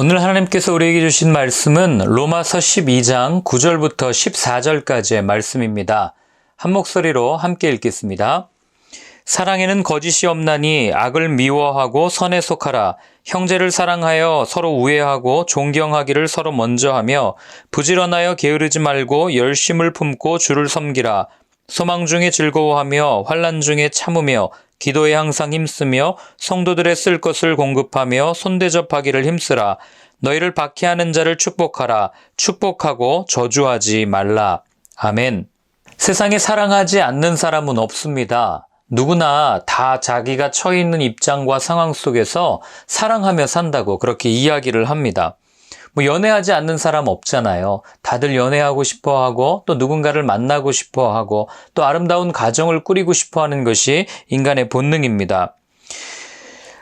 오늘 하나님께서 우리에게 주신 말씀은 로마서 12장 9절부터 14절까지의 말씀입니다. 한 목소리로 함께 읽겠습니다. 사랑에는 거짓이 없나니 악을 미워하고 선에 속하라. 형제를 사랑하여 서로 우애하고 존경하기를 서로 먼저 하며 부지런하여 게으르지 말고 열심을 품고 주를 섬기라. 소망 중에 즐거워하며 환란 중에 참으며 기도에 항상 힘쓰며 성도들의 쓸 것을 공급하며 손대접하기를 힘쓰라. 너희를 박해하는 자를 축복하라. 축복하고 저주하지 말라. 아멘. 세상에 사랑하지 않는 사람은 없습니다. 누구나 다 자기가 처해 있는 입장과 상황 속에서 사랑하며 산다고 그렇게 이야기를 합니다. 뭐 연애하지 않는 사람 없잖아요. 다들 연애하고 싶어 하고 또 누군가를 만나고 싶어 하고 또 아름다운 가정을 꾸리고 싶어 하는 것이 인간의 본능입니다.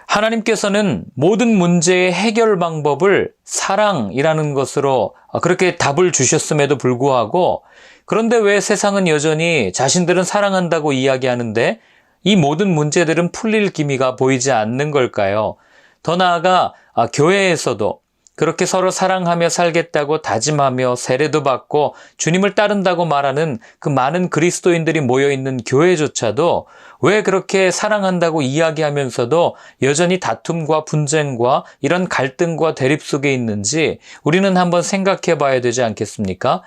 하나님께서는 모든 문제의 해결 방법을 사랑이라는 것으로 그렇게 답을 주셨음에도 불구하고 그런데 왜 세상은 여전히 자신들은 사랑한다고 이야기하는데 이 모든 문제들은 풀릴 기미가 보이지 않는 걸까요? 더 나아가 아, 교회에서도 그렇게 서로 사랑하며 살겠다고 다짐하며 세례도 받고 주님을 따른다고 말하는 그 많은 그리스도인들이 모여 있는 교회조차도 왜 그렇게 사랑한다고 이야기하면서도 여전히 다툼과 분쟁과 이런 갈등과 대립 속에 있는지 우리는 한번 생각해 봐야 되지 않겠습니까?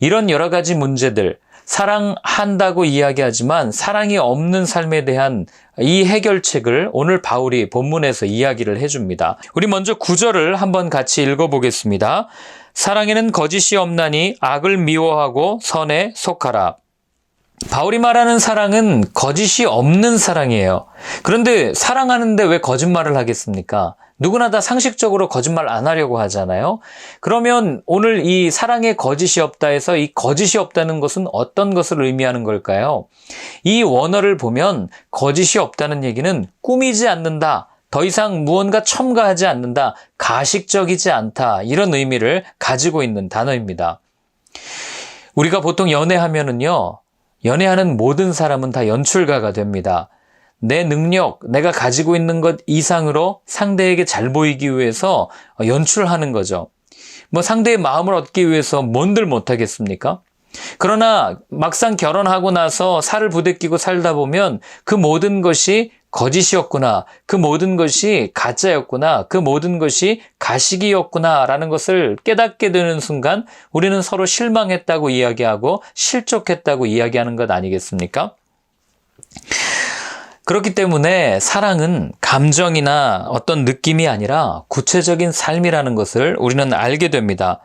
이런 여러 가지 문제들, 사랑한다고 이야기하지만 사랑이 없는 삶에 대한 이 해결책을 오늘 바울이 본문에서 이야기를 해줍니다. 우리 먼저 구절을 한번 같이 읽어보겠습니다. 사랑에는 거짓이 없나니 악을 미워하고 선에 속하라. 바울이 말하는 사랑은 거짓이 없는 사랑이에요. 그런데 사랑하는데 왜 거짓말을 하겠습니까? 누구나 다 상식적으로 거짓말 안 하려고 하잖아요. 그러면 오늘 이 사랑에 거짓이 없다 해서 이 거짓이 없다는 것은 어떤 것을 의미하는 걸까요? 이 원어를 보면 거짓이 없다는 얘기는 꾸미지 않는다. 더 이상 무언가 첨가하지 않는다. 가식적이지 않다. 이런 의미를 가지고 있는 단어입니다. 우리가 보통 연애하면은요, 연애하는 모든 사람은 다 연출가가 됩니다. 내 능력, 내가 가지고 있는 것 이상으로 상대에게 잘 보이기 위해서 연출하는 거죠. 뭐 상대의 마음을 얻기 위해서 뭔들 못하겠습니까? 그러나 막상 결혼하고 나서 살을 부대끼고 살다 보면 그 모든 것이 거짓이었구나. 그 모든 것이 가짜였구나. 그 모든 것이 가식이었구나. 라는 것을 깨닫게 되는 순간 우리는 서로 실망했다고 이야기하고 실족했다고 이야기하는 것 아니겠습니까? 그렇기 때문에 사랑은 감정이나 어떤 느낌이 아니라 구체적인 삶이라는 것을 우리는 알게 됩니다.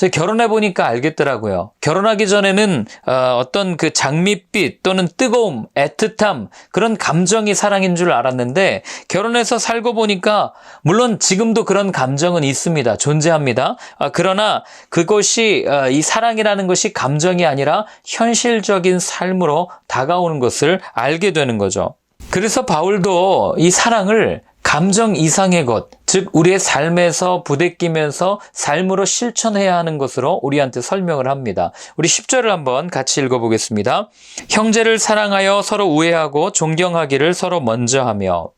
제가 결혼해 보니까 알겠더라고요. 결혼하기 전에는 어, 떤그 장밋빛 또는 뜨거움, 애틋함 그런 감정이 사랑인 줄 알았는데 결혼해서 살고 보니까 물론 지금도 그런 감정은 있습니다. 존재합니다. 아, 그러나 그것이 어, 이 사랑이라는 것이 감정이 아니라 현실적인 삶으로 다가오는 것을 알게 되는 거죠. 그래서 바울도 이 사랑을 감정 이상의 것, 즉 우리의 삶에서 부대끼면서 삶으로 실천해야 하는 것으로 우리한테 설명을 합니다. 우리 10절을 한번 같이 읽어보겠습니다. 형제를 사랑하여 서로 우애하고 존경하기를 서로 먼저 하며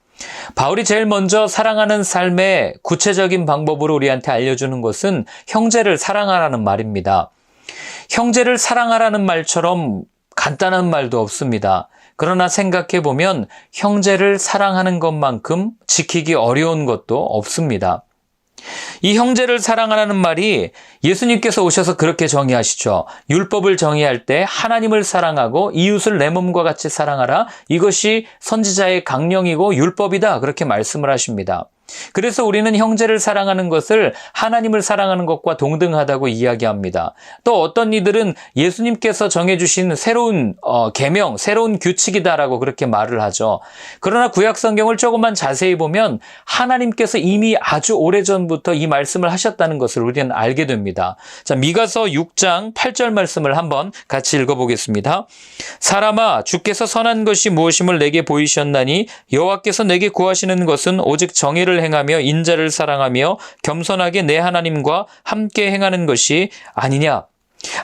바울이 제일 먼저 사랑하는 삶의 구체적인 방법으로 우리한테 알려주는 것은 형제를 사랑하라는 말입니다. 형제를 사랑하라는 말처럼 간단한 말도 없습니다. 그러나 생각해 보면 형제를 사랑하는 것만큼 지키기 어려운 것도 없습니다. 이 형제를 사랑하라는 말이 예수님께서 오셔서 그렇게 정의하시죠. 율법을 정의할 때 하나님을 사랑하고 이웃을 내 몸과 같이 사랑하라. 이것이 선지자의 강령이고 율법이다. 그렇게 말씀을 하십니다. 그래서 우리는 형제를 사랑하는 것을 하나님을 사랑하는 것과 동등하다고 이야기합니다. 또 어떤 이들은 예수님께서 정해주신 새로운 어, 계명, 새로운 규칙이다라고 그렇게 말을 하죠. 그러나 구약 성경을 조금만 자세히 보면 하나님께서 이미 아주 오래 전부터 이 말씀을 하셨다는 것을 우리는 알게 됩니다. 자 미가서 6장 8절 말씀을 한번 같이 읽어보겠습니다. 사람아 주께서 선한 것이 무엇임을 내게 보이셨나니 여호와께서 내게 구하시는 것은 오직 정의를 행하며 인자를 사랑하며 겸손하게 내 하나님과 함께 행하는 것이 아니냐.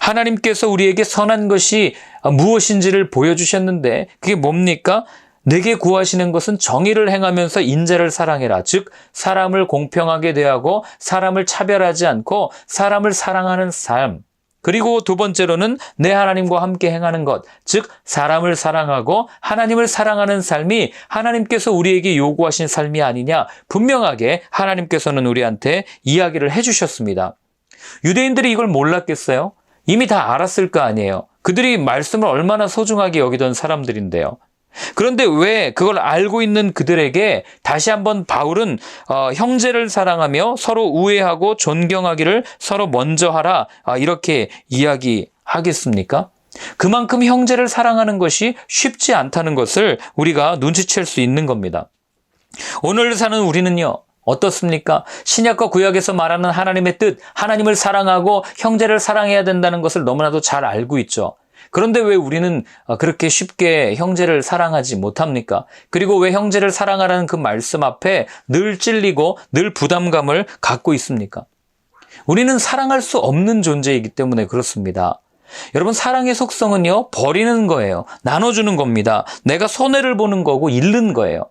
하나님께서 우리에게 선한 것이 무엇인지를 보여주셨는데 그게 뭡니까? 내게 구하시는 것은 정의를 행하면서 인재를 사랑해라. 즉, 사람을 공평하게 대하고 사람을 차별하지 않고 사람을 사랑하는 삶. 그리고 두 번째로는 내 하나님과 함께 행하는 것. 즉, 사람을 사랑하고 하나님을 사랑하는 삶이 하나님께서 우리에게 요구하신 삶이 아니냐. 분명하게 하나님께서는 우리한테 이야기를 해주셨습니다. 유대인들이 이걸 몰랐겠어요? 이미 다 알았을 거 아니에요. 그들이 말씀을 얼마나 소중하게 여기던 사람들인데요. 그런데 왜 그걸 알고 있는 그들에게 다시 한번 바울은 어, 형제를 사랑하며 서로 우애하고 존경하기를 서로 먼저 하라 아, 이렇게 이야기하겠습니까? 그만큼 형제를 사랑하는 것이 쉽지 않다는 것을 우리가 눈치챌 수 있는 겁니다. 오늘 사는 우리는요. 어떻습니까? 신약과 구약에서 말하는 하나님의 뜻, 하나님을 사랑하고 형제를 사랑해야 된다는 것을 너무나도 잘 알고 있죠. 그런데 왜 우리는 그렇게 쉽게 형제를 사랑하지 못합니까? 그리고 왜 형제를 사랑하라는 그 말씀 앞에 늘 찔리고 늘 부담감을 갖고 있습니까? 우리는 사랑할 수 없는 존재이기 때문에 그렇습니다. 여러분, 사랑의 속성은요, 버리는 거예요. 나눠주는 겁니다. 내가 손해를 보는 거고, 잃는 거예요.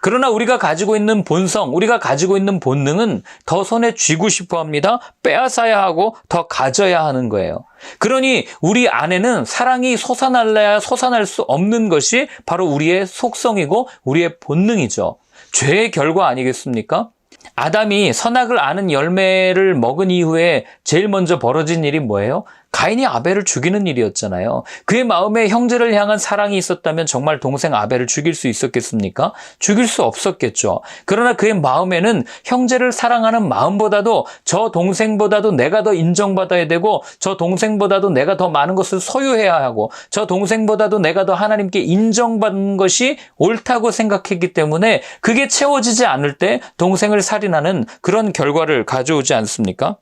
그러나 우리가 가지고 있는 본성, 우리가 가지고 있는 본능은 더 손에 쥐고 싶어 합니다. 빼앗아야 하고 더 가져야 하는 거예요. 그러니 우리 안에는 사랑이 솟아날래야 솟아날 수 없는 것이 바로 우리의 속성이고 우리의 본능이죠. 죄의 결과 아니겠습니까? 아담이 선악을 아는 열매를 먹은 이후에 제일 먼저 벌어진 일이 뭐예요? 가인이 아벨을 죽이는 일이었잖아요. 그의 마음에 형제를 향한 사랑이 있었다면 정말 동생 아벨을 죽일 수 있었겠습니까? 죽일 수 없었겠죠. 그러나 그의 마음에는 형제를 사랑하는 마음보다도 저 동생보다도 내가 더 인정받아야 되고 저 동생보다도 내가 더 많은 것을 소유해야 하고 저 동생보다도 내가 더 하나님께 인정받는 것이 옳다고 생각했기 때문에 그게 채워지지 않을 때 동생을 살인하는 그런 결과를 가져오지 않습니까?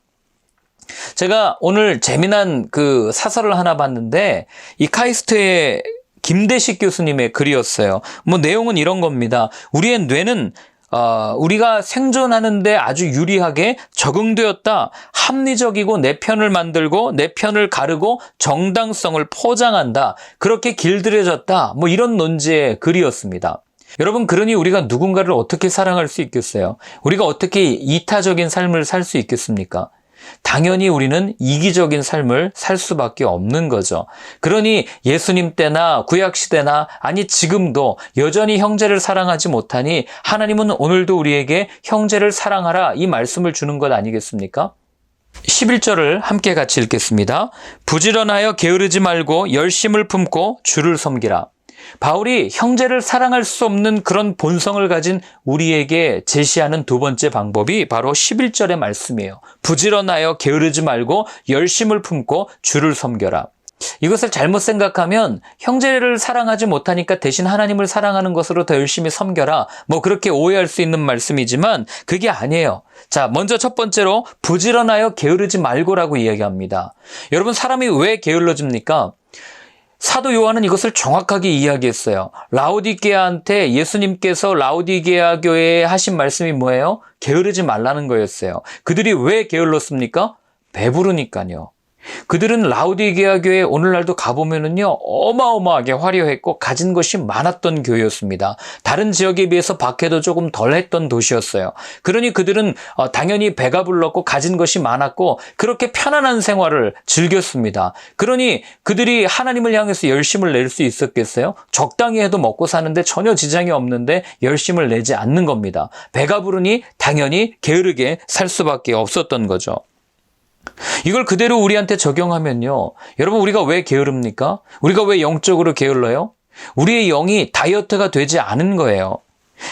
제가 오늘 재미난 그 사설을 하나 봤는데 이 카이스트의 김대식 교수님의 글이었어요. 뭐 내용은 이런 겁니다. 우리의 뇌는 어, 우리가 생존하는데 아주 유리하게 적응되었다. 합리적이고 내 편을 만들고 내 편을 가르고 정당성을 포장한다. 그렇게 길들여졌다. 뭐 이런 논지의 글이었습니다. 여러분, 그러니 우리가 누군가를 어떻게 사랑할 수 있겠어요? 우리가 어떻게 이타적인 삶을 살 수 있겠습니까? 당연히 우리는 이기적인 삶을 살 수밖에 없는 거죠. 그러니 예수님 때나 구약시대나 아니 지금도 여전히 형제를 사랑하지 못하니 하나님은 오늘도 우리에게 형제를 사랑하라 이 말씀을 주는 것 아니겠습니까? 11절을 함께 같이 읽겠습니다. 부지런하여 게으르지 말고 열심을 품고 주를 섬기라. 바울이 형제를 사랑할 수 없는 그런 본성을 가진 우리에게 제시하는 두 번째 방법이 바로 11절의 말씀이에요. 부지런하여 게으르지 말고 열심을 품고 주를 섬겨라. 이것을 잘못 생각하면 형제를 사랑하지 못하니까 대신 하나님을 사랑하는 것으로 더 열심히 섬겨라. 뭐 그렇게 오해할 수 있는 말씀이지만 그게 아니에요. 자, 먼저 첫 번째로 부지런하여 게으르지 말고라고 이야기합니다. 여러분 사람이 왜 게을러집니까? 사도 요한은 이것을 정확하게 이야기했어요. 라우디게아한테 예수님께서 라우디게아 교회에 하신 말씀이 뭐예요? 게으르지 말라는 거였어요. 그들이 왜 게을렀습니까? 배부르니까요. 그들은 라우디게아 교회 오늘날도 가보면은요 어마어마하게 화려했고 가진 것이 많았던 교회였습니다. 다른 지역에 비해서 박해도 조금 덜했던 도시였어요. 그러니 그들은 어, 당연히 배가 불렀고 가진 것이 많았고 그렇게 편안한 생활을 즐겼습니다. 그러니 그들이 하나님을 향해서 열심을 낼 수 있었겠어요? 적당히 해도 먹고 사는데 전혀 지장이 없는데 열심을 내지 않는 겁니다. 배가 부르니 당연히 게으르게 살 수밖에 없었던 거죠. 이걸 그대로 우리한테 적용하면요. 여러분, 우리가 왜 게으릅니까? 우리가 왜 영적으로 게을러요? 우리의 영이 다이어트가 되지 않은 거예요.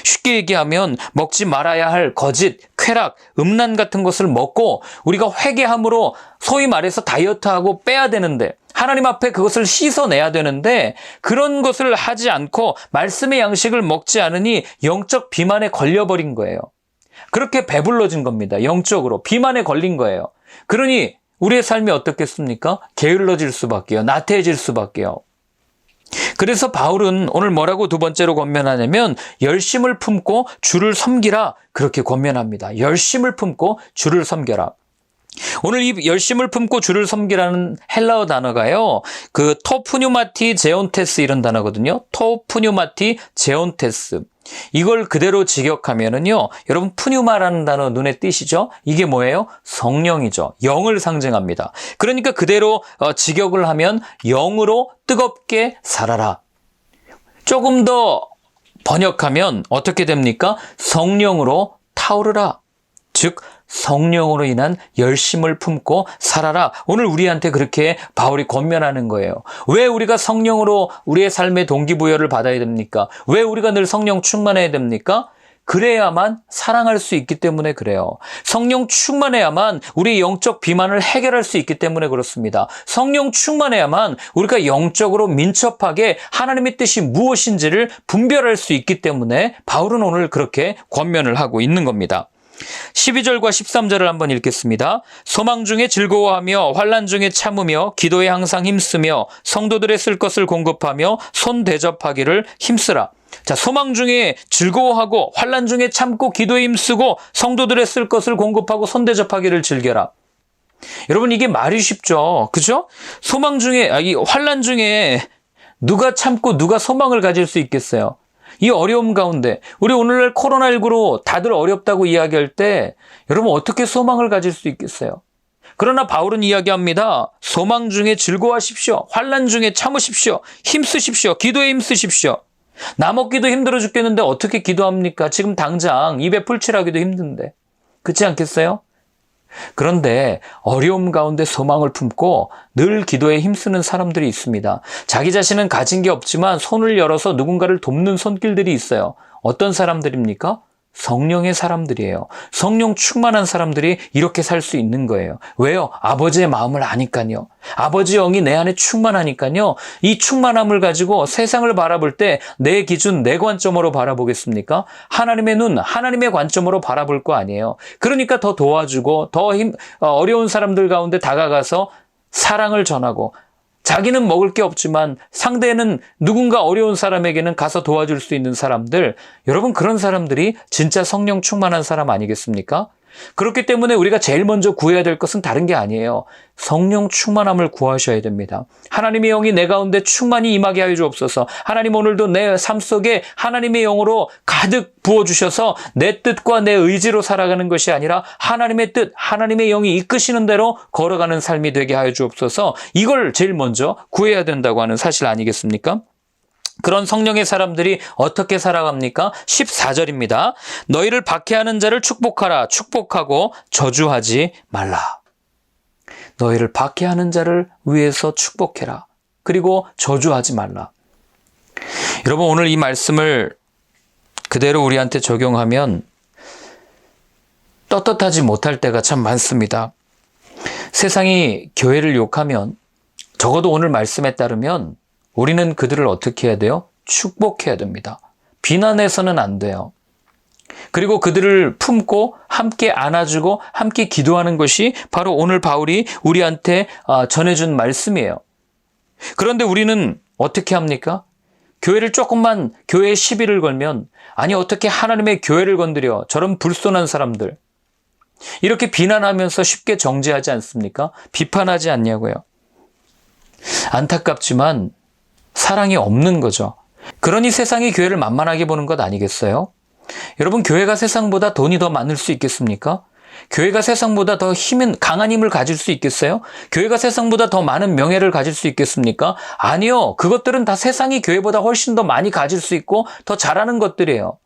쉽게 얘기하면 먹지 말아야 할 거짓, 쾌락, 음란 같은 것을 먹고 우리가 회개함으로 소위 말해서 다이어트하고 빼야 되는데 하나님 앞에 그것을 씻어내야 되는데 그런 것을 하지 않고 말씀의 양식을 먹지 않으니 영적 비만에 걸려버린 거예요. 그렇게 배불러진 겁니다. 영적으로. 비만에 걸린 거예요. 그러니 우리의 삶이 어떻겠습니까? 게을러질 수밖에요. 나태해질 수밖에요. 그래서 바울은 오늘 뭐라고 두 번째로 권면하냐면 열심을 품고 주를 섬기라 그렇게 권면합니다. 열심을 품고 주를 섬겨라. 오늘 이 열심을 품고 주를 섬기라는 헬라어 단어가요. 그 토푸뉴마티 제온테스 이런 단어거든요. 토푸뉴마티 제온테스. 이걸 그대로 직역하면은요. 여러분 푸뉴마라는 단어 눈에 띄시죠? 이게 뭐예요? 성령이죠. 영을 상징합니다. 그러니까 그대로 어, 직역을 하면 영으로 뜨겁게 살아라. 조금 더 번역하면 어떻게 됩니까? 성령으로 타오르라. 즉 성령으로 인한 열심을 품고 살아라. 오늘 우리한테 그렇게 바울이 권면하는 거예요. 왜 우리가 성령으로 우리의 삶의 동기부여를 받아야 됩니까? 왜 우리가 늘 성령 충만해야 됩니까? 그래야만 사랑할 수 있기 때문에 그래요. 성령 충만해야만 우리 영적 비만을 해결할 수 있기 때문에 그렇습니다. 성령 충만해야만 우리가 영적으로 민첩하게 하나님의 뜻이 무엇인지를 분별할 수 있기 때문에 바울은 오늘 그렇게 권면을 하고 있는 겁니다. 12절과 13절을 한번 읽겠습니다. 소망 중에 즐거워하며 환란 중에 참으며 기도에 항상 힘쓰며 성도들의 쓸 것을 공급하며 손 대접하기를 힘쓰라. 자, 소망 중에 즐거워하고 환란 중에 참고 기도에 힘쓰고 성도들의 쓸 것을 공급하고 손 대접하기를 즐겨라. 여러분 이게 말이 쉽죠. 그죠? 소망 중에 아, 이 환란 중에 누가 참고 누가 소망을 가질 수 있겠어요? 이 어려움 가운데 우리 오늘날 코로나19로 다들 어렵다고 이야기할 때 여러분 어떻게 소망을 가질 수 있겠어요? 그러나 바울은 이야기합니다. 소망 중에 즐거워하십시오. 환란 중에 참으십시오. 힘쓰십시오. 기도에 힘쓰십시오. 나 먹기도 힘들어 죽겠는데 어떻게 기도합니까? 지금 당장 입에 풀칠하기도 힘든데. 그렇지 않겠어요? 그런데 어려움 가운데 소망을 품고 늘 기도에 힘쓰는 사람들이 있습니다. 자기 자신은 가진 게 없지만 손을 열어서 누군가를 돕는 손길들이 있어요. 어떤 사람들입니까? 성령의 사람들이에요. 성령 충만한 사람들이 이렇게 살 수 있는 거예요. 왜요? 아버지의 마음을 아니까요. 아버지 영이 내 안에 충만하니까요. 이 충만함을 가지고 세상을 바라볼 때 내 기준, 내 관점으로 바라보겠습니까? 하나님의 눈, 하나님의 관점으로 바라볼 거 아니에요. 그러니까 더 도와주고 더 힘, 어, 어려운 사람들 가운데 다가가서 사랑을 전하고 자기는 먹을 게 없지만 상대는 누군가 어려운 사람에게는 가서 도와줄 수 있는 사람들, 여러분 그런 사람들이 진짜 성령 충만한 사람 아니겠습니까? 그렇기 때문에 우리가 제일 먼저 구해야 될 것은 다른 게 아니에요. 성령 충만함을 구하셔야 됩니다. 하나님의 영이 내 가운데 충만히 임하게 하여 주옵소서. 하나님 오늘도 내 삶 속에 하나님의 영으로 가득 부어주셔서 내 뜻과 내 의지로 살아가는 것이 아니라 하나님의 뜻, 하나님의 영이 이끄시는 대로 걸어가는 삶이 되게 하여 주옵소서. 이걸 제일 먼저 구해야 된다고 하는 사실 아니겠습니까? 그런 성령의 사람들이 어떻게 살아갑니까? 14절입니다. 너희를 박해하는 자를 축복하라. 축복하고 저주하지 말라. 너희를 박해하는 자를 위해서 축복해라. 그리고 저주하지 말라. 여러분, 오늘 이 말씀을 그대로 우리한테 적용하면 떳떳하지 못할 때가 참 많습니다. 세상이 교회를 욕하면 적어도 오늘 말씀에 따르면 우리는 그들을 어떻게 해야 돼요? 축복해야 됩니다. 비난해서는 안 돼요. 그리고 그들을 품고 함께 안아주고 함께 기도하는 것이 바로 오늘 바울이 우리한테 아, 전해준 말씀이에요. 그런데 우리는 어떻게 합니까? 교회를 조금만 교회에 시비를 걸면 아니 어떻게 하나님의 교회를 건드려 저런 불손한 사람들 이렇게 비난하면서 쉽게 정죄하지 않습니까? 비판하지 않냐고요. 안타깝지만 사랑이 없는 거죠. 그러니 세상이 교회를 만만하게 보는 것 아니겠어요? 여러분, 교회가 세상보다 돈이 더 많을 수 있겠습니까? 교회가 세상보다 더 힘은, 강한 힘을 가질 수 있겠어요? 교회가 세상보다 더 많은 명예를 가질 수 있겠습니까? 아니요. 그것들은 다 세상이 교회보다 훨씬 더 많이 가질 수 있고 더 잘하는 것들이에요.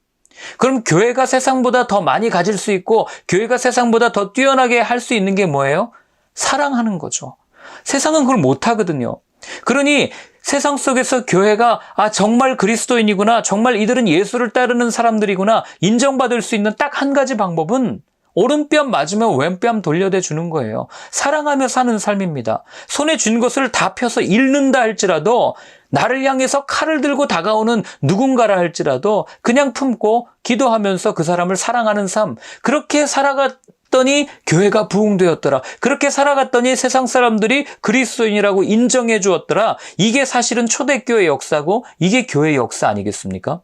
그럼 교회가 세상보다 더 많이 가질 수 있고 교회가 세상보다 더 뛰어나게 할 수 있는 게 뭐예요? 사랑하는 거죠. 세상은 그걸 못 하거든요. 그러니 세상 속에서 교회가 아 정말 그리스도인이구나 정말 이들은 예수를 따르는 사람들이구나 인정받을 수 있는 딱 한 가지 방법은 오른뺨 맞으면 왼뺨 돌려대 주는 거예요. 사랑하며 사는 삶입니다. 손에 쥔 것을 다 펴서 잃는다 할지라도 나를 향해서 칼을 들고 다가오는 누군가라 할지라도 그냥 품고 기도하면서 그 사람을 사랑하는 삶 그렇게 살아가 살았더니 교회가 부흥되었더라. 그렇게 살아갔더니 세상 사람들이 그리스도인이라고 인정해 주었더라. 이게 사실은 초대교회 역사고 이게 교회 역사 아니겠습니까?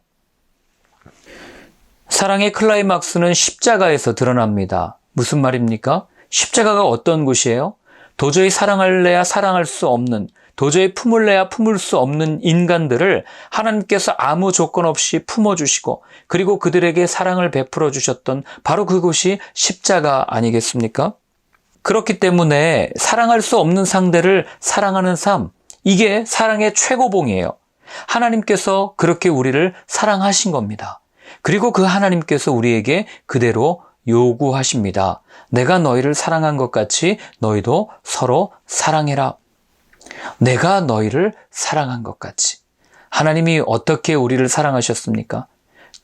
사랑의 클라이막스는 십자가에서 드러납니다. 무슨 말입니까? 십자가가 어떤 곳이에요? 도저히 사랑할래야 사랑할 수 없는, 도저히 품을래야 품을 수 없는 인간들을 하나님께서 아무 조건 없이 품어주시고, 그리고 그들에게 사랑을 베풀어 주셨던 바로 그곳이 십자가 아니겠습니까? 그렇기 때문에 사랑할 수 없는 상대를 사랑하는 삶, 이게 사랑의 최고봉이에요. 하나님께서 그렇게 우리를 사랑하신 겁니다. 그리고 그 하나님께서 우리에게 그대로 요구하십니다. 내가 너희를 사랑한 것 같이 너희도 서로 사랑해라. 내가 너희를 사랑한 것 같이. 하나님이 어떻게 우리를 사랑하셨습니까?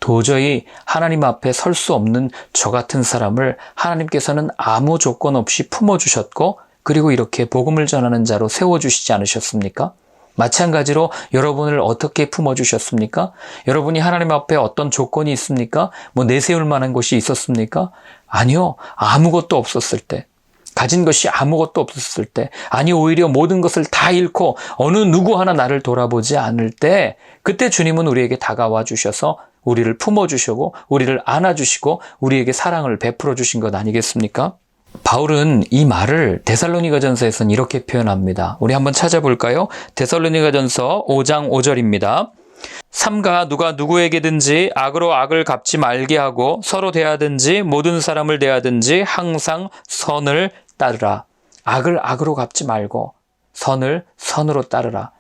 도저히 하나님 앞에 설 수 없는 저 같은 사람을 하나님께서는 아무 조건 없이 품어주셨고, 그리고 이렇게 복음을 전하는 자로 세워주시지 않으셨습니까? 마찬가지로 여러분을 어떻게 품어주셨습니까? 여러분이 하나님 앞에 어떤 조건이 있습니까? 뭐 내세울 만한 것이 있었습니까? 아니요. 아무것도 없었을 때. 가진 것이 아무것도 없었을 때, 아니, 오히려 모든 것을 다 잃고 어느 누구 하나 나를 돌아보지 않을 때, 그때 주님은 우리에게 다가와 주셔서 우리를 품어 주시고, 우리를 안아 주시고, 우리에게 사랑을 베풀어 주신 것 아니겠습니까? 바울은 이 말을 데살로니가 전서에서는 이렇게 표현합니다. 우리 한번 찾아볼까요? 데살로니가 전서 5장 5절입니다. 삼가 누가 누구에게든지 악으로 악을 갚지 말게 하고 서로 대하든지 모든 사람을 대하든지 항상 선을 따르라. 악을 악으로 갚지 말고 선을 선으로 따르라.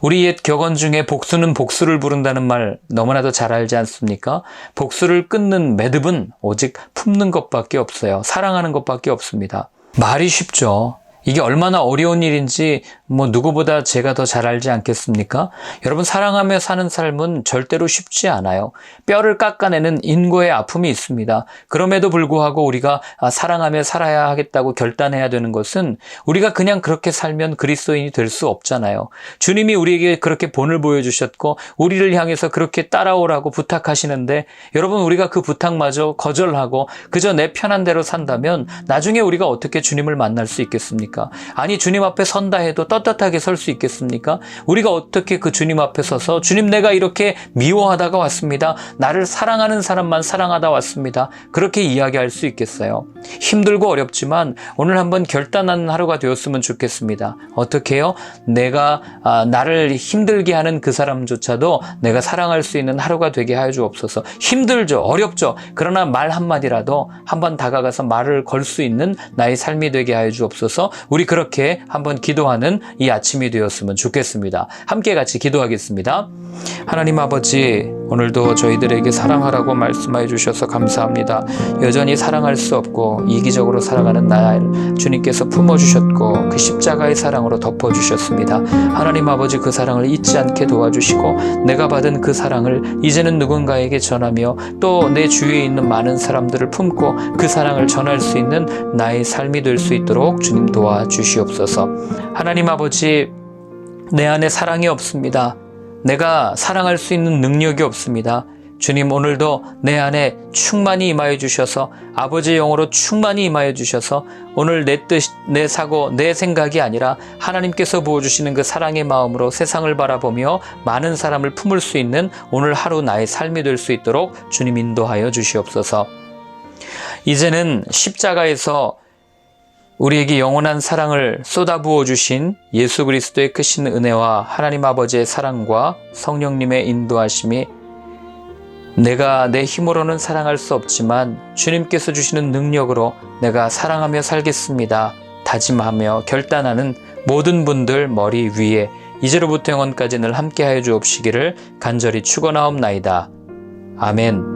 우리 옛 격언 중에 복수는 복수를 부른다는 말 너무나도 잘 알지 않습니까? 복수를 끊는 매듭은 오직 품는 것밖에 없어요. 사랑하는 것밖에 없습니다. 말이 쉽죠. 이게 얼마나 어려운 일인지 뭐 누구보다 제가 더 잘 알지 않겠습니까? 여러분 사랑하며 사는 삶은 절대로 쉽지 않아요. 뼈를 깎아내는 인고의 아픔이 있습니다. 그럼에도 불구하고 우리가 아, 사랑하며 살아야 하겠다고 결단해야 되는 것은 우리가 그냥 그렇게 살면 그리스도인이 될 수 없잖아요. 주님이 우리에게 그렇게 본을 보여주셨고 우리를 향해서 그렇게 따라오라고 부탁하시는데 여러분 우리가 그 부탁마저 거절하고 그저 내 편한 대로 산다면 나중에 우리가 어떻게 주님을 만날 수 있겠습니까? 아니 주님 앞에 선다 해도 떳떳하게 설 수 있겠습니까? 우리가 어떻게 그 주님 앞에 서서 주님 내가 이렇게 미워하다가 왔습니다. 나를 사랑하는 사람만 사랑하다 왔습니다. 그렇게 이야기할 수 있겠어요. 힘들고 어렵지만 오늘 한번 결단하는 하루가 되었으면 좋겠습니다. 어떻게요? 내가 아, 나를 힘들게 하는 그 사람조차도 내가 사랑할 수 있는 하루가 되게 하여 주옵소서. 힘들죠. 어렵죠. 그러나 말 한마디라도 한번 다가가서 말을 걸 수 있는 나의 삶이 되게 하여 주옵소서. 우리 그렇게 한번 기도하는 이 아침이 되었으면 좋겠습니다. 함께 같이 기도하겠습니다. 하나님 아버지, 오늘도 저희들에게 사랑하라고 말씀해 주셔서 감사합니다. 여전히 사랑할 수 없고 이기적으로 살아가는 나를 주님께서 품어주셨고 그 십자가의 사랑으로 덮어주셨습니다. 하나님 아버지 그 사랑을 잊지 않게 도와주시고 내가 받은 그 사랑을 이제는 누군가에게 전하며 또 내 주위에 있는 많은 사람들을 품고 그 사랑을 전할 수 있는 나의 삶이 될 수 있도록 주님 도와 주시옵소서. 하나님 아버지, 내 안에 사랑이 없습니다. 내가 사랑할 수 있는 능력이 없습니다. 주님 오늘도 내 안에 충만히 임하여 주셔서 아버지의 영으로 충만히 임하여 주셔서 오늘 내 뜻, 내 사고, 내 생각이 아니라 하나님께서 부어주시는 그 사랑의 마음으로 세상을 바라보며 많은 사람을 품을 수 있는 오늘 하루 나의 삶이 될 수 있도록 주님 인도하여 주시옵소서. 이제는 십자가에서 우리에게 영원한 사랑을 쏟아부어 주신 예수 그리스도의 크신 은혜와 하나님 아버지의 사랑과 성령님의 인도하심이 내가 내 힘으로는 사랑할 수 없지만 주님께서 주시는 능력으로 내가 사랑하며 살겠습니다. 다짐하며 결단하는 모든 분들 머리 위에 이제로부터 영원까지 늘 함께하여 주옵시기를 간절히 축원하옵나이다. 아멘.